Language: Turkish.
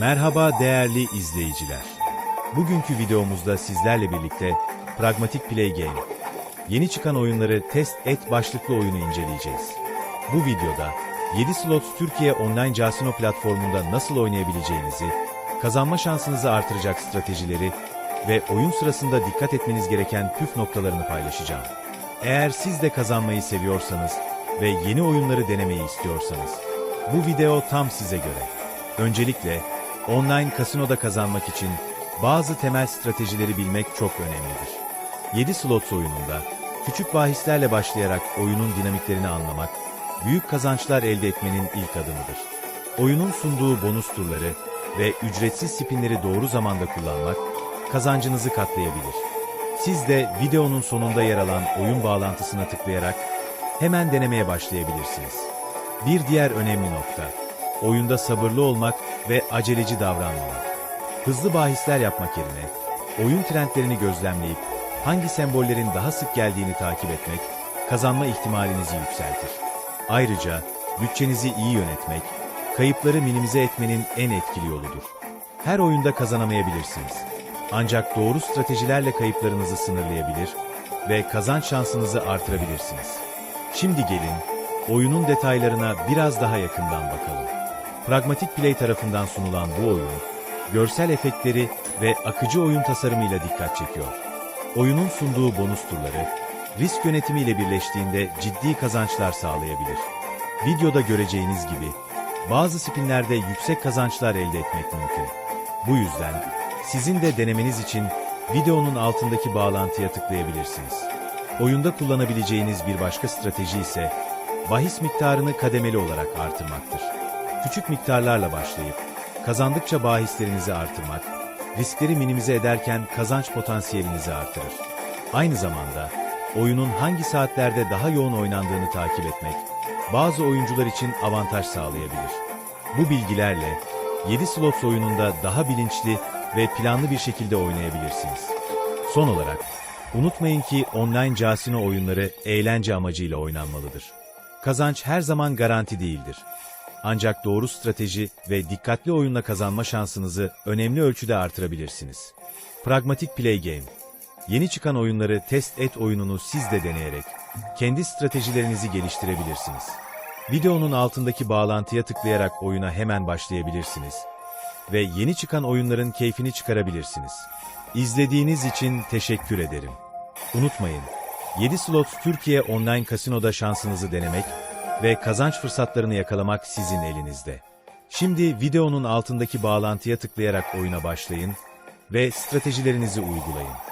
Merhaba değerli izleyiciler. Bugünkü videomuzda sizlerle birlikte Pragmatic Play Game, yeni çıkan oyunları test et başlıklı oyunu inceleyeceğiz. Bu videoda 7 Slots Türkiye online casino platformunda nasıl oynayabileceğinizi, kazanma şansınızı artıracak stratejileri ve oyun sırasında dikkat etmeniz gereken püf noktalarını paylaşacağım. Eğer siz de kazanmayı seviyorsanız ve yeni oyunları denemeyi istiyorsanız, bu video tam size göre. Öncelikle, online kasinoda kazanmak için bazı temel stratejileri bilmek çok önemlidir. 7 slots oyununda, küçük bahislerle başlayarak oyunun dinamiklerini anlamak, büyük kazançlar elde etmenin ilk adımıdır. Oyunun sunduğu bonus turları ve ücretsiz spinleri doğru zamanda kullanmak, kazancınızı katlayabilir. Siz de videonun sonunda yer alan oyun bağlantısına tıklayarak hemen denemeye başlayabilirsiniz. Bir diğer önemli nokta, oyunda sabırlı olmak ve aceleci davranmamak. Hızlı bahisler yapmak yerine, oyun trendlerini gözlemleyip hangi sembollerin daha sık geldiğini takip etmek, kazanma ihtimalinizi yükseltir. Ayrıca bütçenizi iyi yönetmek, kayıpları minimize etmenin en etkili yoludur. Her oyunda kazanamayabilirsiniz. Ancak doğru stratejilerle kayıplarınızı sınırlayabilir ve kazanç şansınızı artırabilirsiniz. Şimdi gelin, oyunun detaylarına biraz daha yakından bakalım. Pragmatic Play tarafından sunulan bu oyun, görsel efektleri ve akıcı oyun tasarımıyla dikkat çekiyor. Oyunun sunduğu bonus turları, risk yönetimiyle birleştiğinde ciddi kazançlar sağlayabilir. Videoda göreceğiniz gibi, bazı spinlerde yüksek kazançlar elde etmek mümkün. Bu yüzden, sizin de denemeniz için videonun altındaki bağlantıya tıklayabilirsiniz. Oyunda kullanabileceğiniz bir başka strateji ise, bahis miktarını kademeli olarak artırmaktır. Küçük miktarlarla başlayıp, kazandıkça bahislerinizi artırmak, riskleri minimize ederken kazanç potansiyelinizi artırır. Aynı zamanda, oyunun hangi saatlerde daha yoğun oynandığını takip etmek, bazı oyuncular için avantaj sağlayabilir. Bu bilgilerle, 7 slots oyununda daha bilinçli ve planlı bir şekilde oynayabilirsiniz. Son olarak, unutmayın ki online casino oyunları eğlence amacıyla oynanmalıdır. Kazanç her zaman garanti değildir. Ancak doğru strateji ve dikkatli oyunla kazanma şansınızı önemli ölçüde artırabilirsiniz. Pragmatic Play Game Yeni çıkan oyunları test et oyununu siz de deneyerek kendi stratejilerinizi geliştirebilirsiniz. Videonun altındaki bağlantıya tıklayarak oyuna hemen başlayabilirsiniz ve yeni çıkan oyunların keyfini çıkarabilirsiniz. İzlediğiniz için teşekkür ederim. Unutmayın, 7 Slots Türkiye Online Kasino'da şansınızı denemek ve kazanç fırsatlarını yakalamak sizin elinizde. Şimdi videonun altındaki bağlantıya tıklayarak oyuna başlayın ve stratejilerinizi uygulayın.